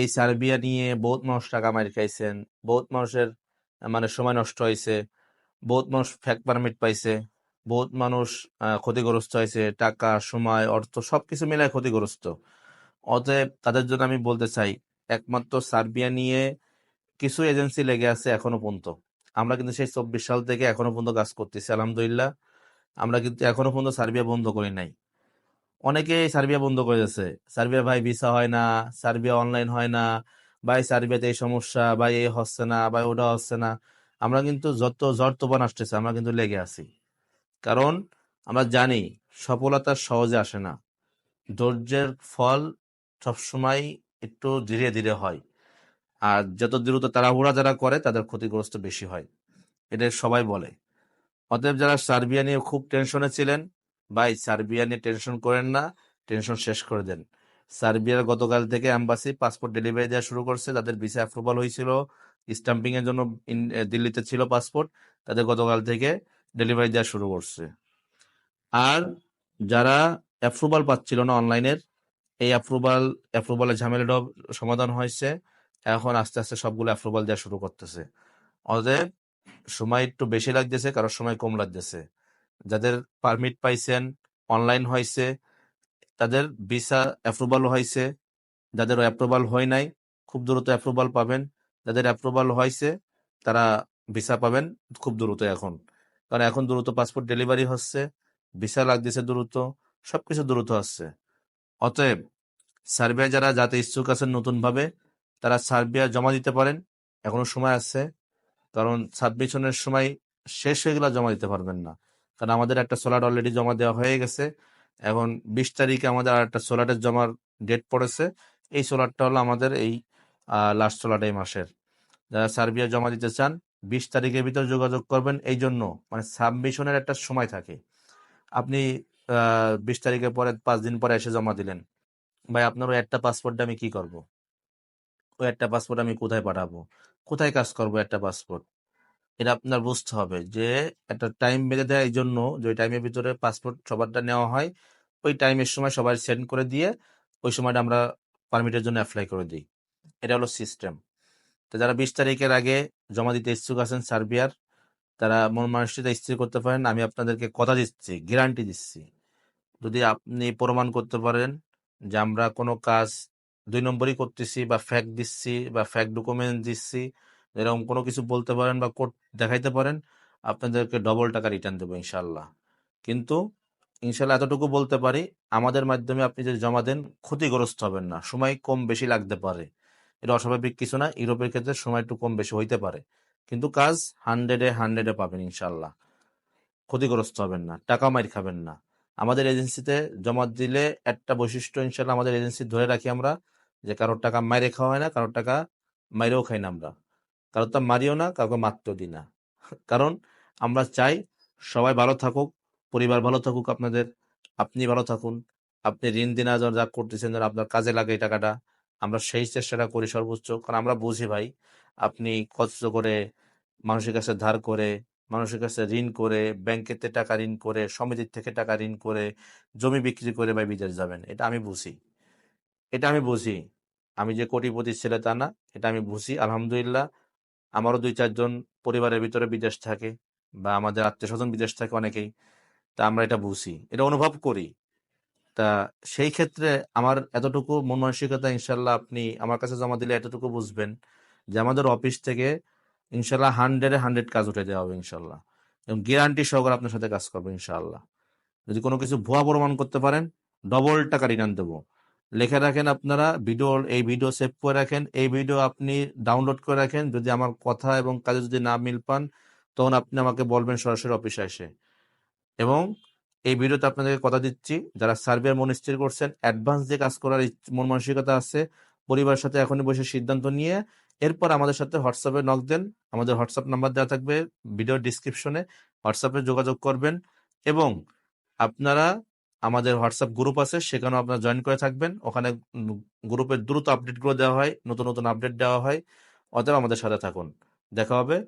এই সার্বিয়া নিয়ে বহুত মানুষ টাকা মারি খাইছেন, বহুত মানুষের মানে সময় নষ্ট হয়েছে বহুত মানুষ ফ্যাক পারমিট পাইছে, বহুত মানুষ ক্ষতিগ্রস্ত হয়েছে টাকা, সময়, অর্থ সবকিছু মিলায় ক্ষতিগ্রস্ত। অতএব তাদের জন্য আমি বলতে চাই, একমাত্র সার্বিয়া নিয়ে কিছু এজেন্সি লেগে আছে এখনও পর্যন্ত। আমরা কিন্তু সেই চব্বিশ সাল থেকে এখনও পর্যন্ত কাজ করতেছি, আলহামদুলিল্লাহ। আমরা কিন্তু এখনও পর্যন্ত সার্বিয়া বন্ধ করি নাই। অনেকেই সার্বিয়া বন্ধ করে দিয়েছে। সার্বিয়া ভাই ভিসা হয় না, সার্বিয়া অনলাইন হয় না, ভাই সার্বিয়াতে এই সমস্যা, ভাই এই হচ্ছে না, ভাই ওটা হচ্ছে না। আমরা কিন্তু যত ঝড় তুফান আসতেছে, আমরা কিন্তু লেগে আছি। কারণ আমরা জানি সফলতা সহজে আসে না। ধৈর্যের ফল সবসময় একটু ধীরে ধীরে হয়। আর যত দ্রুত তারা তাড়াহুড়া যারা করে, তাদের ক্ষতিগ্রস্ত বেশি হয়। এটা সবাই বলে। অতএব যারা সার্বিয়া নিয়ে খুব টেনশনে ছিলেন ভাই সার্বিয়া নিয়ে টেনশন করেন না, টেনশন শেষ করে দেন। সার্বিয়ার গতকাল থেকে অ্যাম্বাসি পাসপোর্ট ডেলিভারি দেওয়া শুরু করছে। তাদের ভিসা অ্যাপ্রুভাল হয়েছিল। স্টাম্পিং এর জন্য দিল্লিতে ছিল পাসপোর্ট। তাদের গতকাল থেকে ডেলিভারি দেওয়া শুরু করছে। আর যারা অ্যাপ্রুভাল পাচ্ছিল না অনলাইনের এই অ্যাপ্রুভাল অ্যাপ্রুভালের ঝামেলাটাও সমাধান হয়েছে। এখন আস্তে আস্তে সবগুলো অ্যাপ্রুভাল দেওয়া শুরু করতেছে। অতএব সময় একটু বেশি লাগতেছে কারোর সময় কম লাগতেছে। যাদের পারমিট পাইছেন অনলাইন হয়েছে তাদের ভিসা অ্যাপ্রুভাল হয়েছে যাদের অ্যাপ্রুভাল হয় নাই, খুব দ্রুত অ্যাপ্রুভাল পাবেন, যাদের অ্যাপ্রুভাল হয়েছে তারা ভিসা পাবেন খুব দ্রুত এখন। কারণ এখন দ্রুত পাসপোর্ট ডেলিভারি হচ্ছে ভিসা লাগতেছে দ্রুত, সবকিছু দ্রুত হচ্ছে। অতএব, সার্বিয়া যারা যাতে ইচ্ছুক আছেন নতুন ভাবে তারা সার্বিয়া জমা দিতে পারেন, এখনও সময় আছে, কারণ সাবমিশনের সময় শেষ হয়ে গেলে জমা দিতে পারবেন না। কারণ আমাদের একটা সোলার অলরেডি জমা দেওয়া হয়ে গেছে। এখন বিশ তারিখে আমাদের আর একটা সোলারের জমার ডেট পড়েছে। এই সোলারটা হলো আমাদের এই লাস্ট সোলার এই মাসের। যারা সার্বিয়া জমা দিতে চান, বিশ তারিখের ভিতর যোগাযোগ করবেন। এই জন্য মানে সাবমিশনের একটা সময় থাকে। আপনি বিশ তারিখের পরে, পাঁচ দিন পরে এসে জমা দিলেন। ভাই, আপনার ওই একটা পাসপোর্টটা আমি কি করব? ওই একটা পাসপোর্ট আমি কোথায় পাঠাবো? কোথায় কাজ করব একটা পাসপোর্ট এটা আপনার বুঝতে হবে যে, একটা টাইম বেঁধে দেয় এই জন্য যে টাইমের ভিতরে পাসপোর্ট সবারটা নেওয়া হয়, ওই টাইমের সময় সবাই সেন্ড করে দিয়ে ওই সময়টা আমরা পারমিটের জন্য অ্যাপ্লাই করে দিই। এটা হলো সিস্টেম তো যারা বিশ তারিখের আগে জমা দিতে ইচ্ছুক আছেন সার্বিয়ার, তারা মন মানসিকতা স্থির করতে পারেন, আমি আপনাদেরকে কথা দিচ্ছি গ্যারান্টি দিচ্ছি। যদি আপনি প্রমাণ করতে পারেন যে আমরা কোনো কাজ দুই নম্বরই করতেছি বা ফ্যাক দিচ্ছি বা ফ্যাক ডকুমেন্ট দিচ্ছি এরকম কোনো কিছু বলতে পারেন বা কোড দেখাইতে পারেন, আপনাদেরকে ডবল টাকা রিটার্ন দেবো ইনশাল্লাহ কিন্তু ইনশাল্লাহ এতটুকু বলতে পারি, আমাদের মাধ্যমে আপনি যদি জমা দেন, ক্ষতিগ্রস্ত হবেন না। সময় কম বেশি লাগতে পারে। এটা অস্বাভাবিক কিছু না, ইউরোপের ক্ষেত্রে সময় একটু কম বেশি হইতে পারে। কিন্তু কাজ হান্ড্রেডে হান্ড্রেডে পাবেন ইনশাল্লাহ ক্ষতিগ্রস্ত হবেন না, টাকা মাইর খাবেন না। আমাদের এজেন্সিতে জমা দিলে একটা বৈশিষ্ট্য ইনশাল্লাহ আমাদের এজেন্সি ধরে রাখি আমরা, যে কারোর টাকা মাইরে খাওয়া হয় না, কারোর টাকা মাইরেও খাই না আমরা। কারোর তা মারিও না, কাউকে মারতেও দিই না। কারণ আমরা চাই সবাই ভালো থাকুক, পরিবার ভালো থাকুক আপনাদের, আপনি ভালো থাকুন, আপনি ঋণ দিনা যা করতেছেন যেন আপনার কাজে লাগে এই টাকাটা, আমরা সেই চেষ্টাটা করি সর্বোচ্চ। কারণ আমরা বুঝি ভাই, আপনি কষ্ট করে মানুষের কাছে ধার করে, মানুষের কাছে ঋণ করে ব্যাংকেতে টাকা ঋণ করে, সমিতির থেকে টাকা ঋণ করে, জমি বিক্রি করে ভাই বিদেশ যাবেন। এটা আমি বুঝি। এটা আমি বুঝি। আমি যে কোটিপতি ছেলে তা না, এটা আমি বুঝি, আলহামদুলিল্লাহ। আমারও দুই চারজন পরিবারের ভিতরে বিদেশ থাকে বা আমাদের আত্মীয় স্বজন বিদেশ থাকে অনেকেই। তা আমরা এটা বুঝি, এটা অনুভব করি। তা সেই ক্ষেত্রে আমার এতটুকু মন মানসিকতা ইনশাল্লাহ আপনি আমার কাছে জমা দিলে এতটুকু বুঝবেন যে আমাদের অফিস থেকে ইনশাল্লাহ হান্ড্রেডে হান্ড্রেড কাজ উঠে দেওয়া হবে ইনশাল্লাহ। এবং গ্যারান্টি সহকারে আপনার সাথে কাজ করব ইনশাল্লাহ। যদি কোনো কিছু ভুয়া প্রমাণ করতে পারেন ডবল টাকা রিটার্ন দেবো। লিখে রাখেন আপনারা ভিডিও এই ভিডিও সেভ করে রাখেন। এই ভিডিও আপনি ডাউনলোড করে রাখেন। যদি আমার কথা এবং কাজে যদি না মিল পান, তখন আপনি আমাকে বলবেন সরাসরি অফিসে এসে। এবং এই ভিডিওতে আপনাদেরকে কথা দিচ্ছি, যারা সার্ভের মন স্থির করছেন অ্যাডভান্স দিয়ে কাজ করার মন মানসিকতা আছে, পরিবারের সাথে এখনই বসে সিদ্ধান্ত নিয়ে, এরপর আমাদের সাথে হোয়াটসঅ্যাপে নক দেন। আমাদের হোয়াটসঅ্যাপ নাম্বার দেওয়া থাকবে ভিডিও ডিসক্রিপশনে হোয়াটসঅ্যাপে যোগাযোগ করবেন এবং আপনারা আমাদের হোয়াটসঅ্যাপ গ্রুপ আছে, সেখানেও আপনারা জয়েন করে থাকবেন। ওখানে গ্রুপের দ্রুত আপডেটগুলো দেওয়া হয়, নতুন নতুন আপডেট দেওয়া হয়। অতএব আমাদের সাথে থাকুন। দেখা হবে।